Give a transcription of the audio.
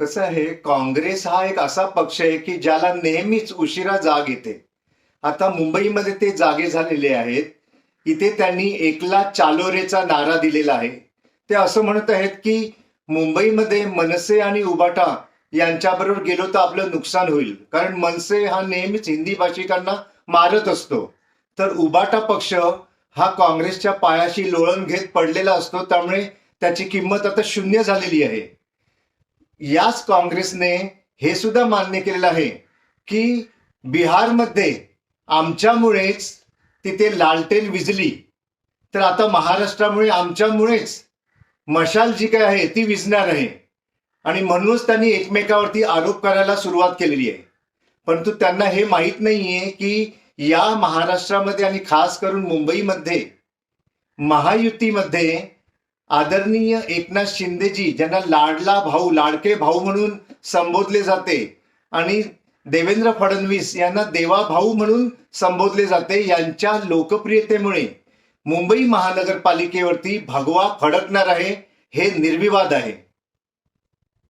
कसं आहे काँग्रेस हा एक असा पक्ष आहे की ज्याला नेहमीच उशिरा जाग येते. आता मुंबईमध्ये ते जागे झालेले आहेत. इथे त्यांनी एकला चालोरेचा नारा दिलेला आहे. ते असं म्हणत आहेत की मुंबईमध्ये मनसे आणि उबाटा यांच्याबरोबर गेलो तर आपलं नुकसान होईल. कारण मनसे हा नेहमीच हिंदी भाषिकांना मारत असतो. तर उबाटा पक्ष हा काँग्रेसच्या पायाशी लोळण घेत पडलेला असतो. त्यामुळे त्याची किंमत आता शून्य झालेली आहे. याच काँग्रेसने हे सुद्धा मान्य केलेलं आहे की बिहारमध्ये आमच्यामुळेच तिथे लालटेन विजली. तर आता महाराष्ट्रामुळे आमच्यामुळेच मशाल जी काय आहे ती विजणार आहे. आणि म्हणूनच त्यांनी एकमेकावरती आरोप करायला सुरुवात केलेली आहे. परंतु त्यांना हे माहीत नाहीये की या महाराष्ट्रामध्ये आणि खास करून मुंबईमध्ये महायुतीमध्ये आदरणीय एकनाथ शिंदेजी ज्यांना लाडला भाऊ लाडके भाऊ म्हणून संबोधले जाते आणि देवेंद्र फडणवीस यांना देवा भाऊ म्हणून संबोधले जाते यांच्या लोकप्रियतेमुळे. मुंबई महानगरपालिकेवरती भगवा फडकणार आहे हे निर्विवाद आहे.